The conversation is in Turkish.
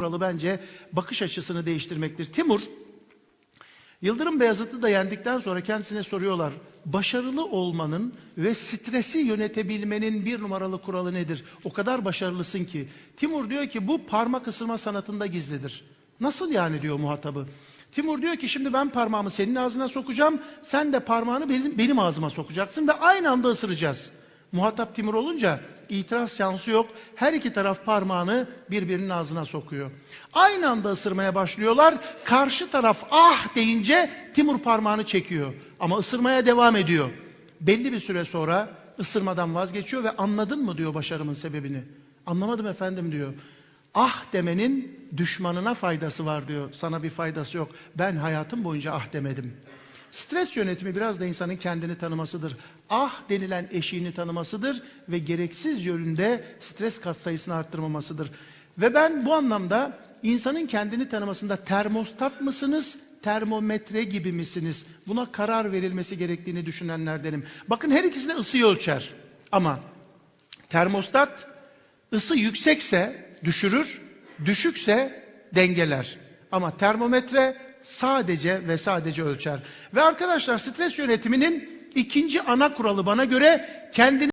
kuralı bence bakış açısını değiştirmektir. Timur, Yıldırım Beyazıt'ı da yendikten sonra kendisine soruyorlar. Başarılı olmanın ve stresi yönetebilmenin bir numaralı kuralı nedir? O kadar başarılısın ki. Timur diyor ki bu parmak ısırma sanatında gizlidir. Nasıl yani diyor muhatabı. Timur diyor ki şimdi ben parmağımı senin ağzına sokacağım. Sen de parmağını benim, benim ağzıma sokacaksın ve aynı anda ısıracağız. Muhatap Timur olunca itiraz şansı yok. Her iki taraf parmağını birbirinin ağzına sokuyor. Aynı anda ısırmaya başlıyorlar. Karşı taraf ah deyince Timur parmağını çekiyor. Ama ısırmaya devam ediyor. Belli bir süre sonra ısırmadan vazgeçiyor ve anladın mı diyor başarımın sebebini. Anlamadım efendim diyor. Ah demenin düşmanına faydası var diyor. Sana bir faydası yok. Ben hayatım boyunca ah demedim. Stres yönetimi biraz da insanın kendini tanımasıdır. Ah denilen eşiğini tanımasıdır ve gereksiz yönünde stres katsayısını arttırmamasıdır. Ve ben bu anlamda insanın kendini tanımasında termostat mısınız, termometre gibi misiniz? Buna karar verilmesi gerektiğini düşünenlerdenim. Bakın her ikisi de ısıyı ölçer. Ama termostat ısı yüksekse düşürür, düşükse dengeler. Ama termometre sadece ve sadece ölçer. Ve arkadaşlar stres yönetiminin ikinci ana kuralı bana göre kendini